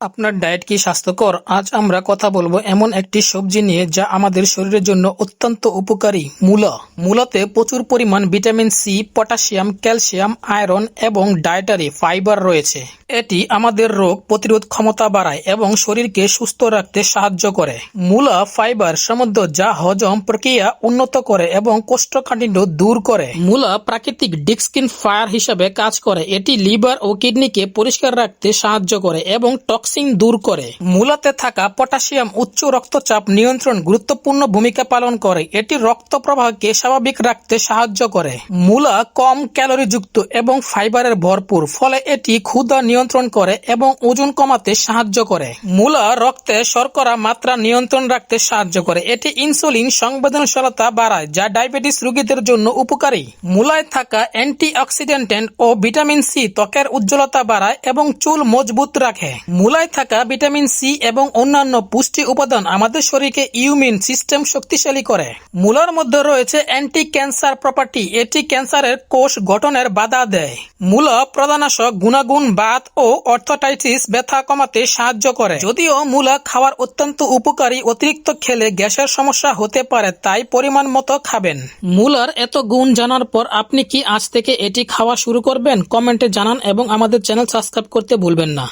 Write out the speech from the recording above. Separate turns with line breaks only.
আপনার ডায়েট কি স্বাস্থ্যকর? আজ আমরা কথা বলব এমন একটি সবজি নিয়ে যা আমাদের শরীরের জন্য অত্যন্ত উপকারী, মূলা। মূলাতে প্রচুর পরিমাণ vitamin C, potassium, calcium, iron এবং ডায়েটারি ফাইবার রয়েছে। এটি আমাদের রোগ প্রতিরোধ ক্ষমতা বাড়ায় এবং শরীরকে সুস্থ রাখতে সাহায্য করে। মূলা ফাইবার সমৃদ্ধ যা হজম প্রক্রিয়া উন্নত করে এবং কোষ্ঠকাঠিন্য দূর করে। মূলা প্রাকৃতিক ডিক্সকিন ফায়ার হিসেবে কাজ করে। এটি লিভার ও কিডনিকে পরিষ্কার রাখতে সাহায্য করে এবং টক্সিন দূর করে। মূলাতে থাকা পটাশিয়াম উচ্চ রক্তচাপ নিয়ন্ত্রণ গুরুত্বপূর্ণ ভূমিকা পালন করে। এটি রক্ত প্রবাহকে স্বাভাবিক রাখতে সাহায্য করে। মূলা কম ক্যালোরিযুক্ত এবং ফাইবারের ভরপুর, ফলে এটি ক্ষুধা নিয়ন্ত্রণ করে এবং ওজন কমাতে সাহায্য করে। মূলা রক্তে শর্করা মাত্রা নিয়ন্ত্রণ রাখতে সাহায্য করে। এটি ইনসুলিন সংবেদনশীলতা বাড়ায়, যা ডায়াবেটিস রোগীদের জন্য উপকারী। মূলায় থাকা অ্যান্টিঅক্সিডেন্ট ও ভিটামিন সি ত্বকের উজ্জ্বলতা বাড়ায় এবং চুল মজবুত রাখে। মূলায় থাকা ভিটামিন সি এবং অন্যান্য পুষ্টি উপাদান আমাদের শরীরকে ইউমিন সিস্টেম শক্তিশালী করে। মূলার মধ্যে রয়েছে অ্যান্টি ক্যান্সার প্রপার্টি। এটি ক্যান্সারের কোষ গঠনের বাধা দেয়। মূল প্রধানাশক গুণাগুণ, বাত ও অর্থোটাইটিস ব্যথা কমাতে সাহায্য করে। যদিও মূলা খাওয়ার অত্যন্ত উপকারী অতিরিক্ত খেলে গ্যাসের সমস্যা হতে পারে, তাই পরিমাণ মতো খাবেন। মূলার এত গুণ জানার পর আপনি কি আজ থেকে এটি খাওয়া শুরু করবেন? কমেন্টে জানান এবং আমাদের চ্যানেল সাবস্ক্রাইব করতে ভুলবেন না।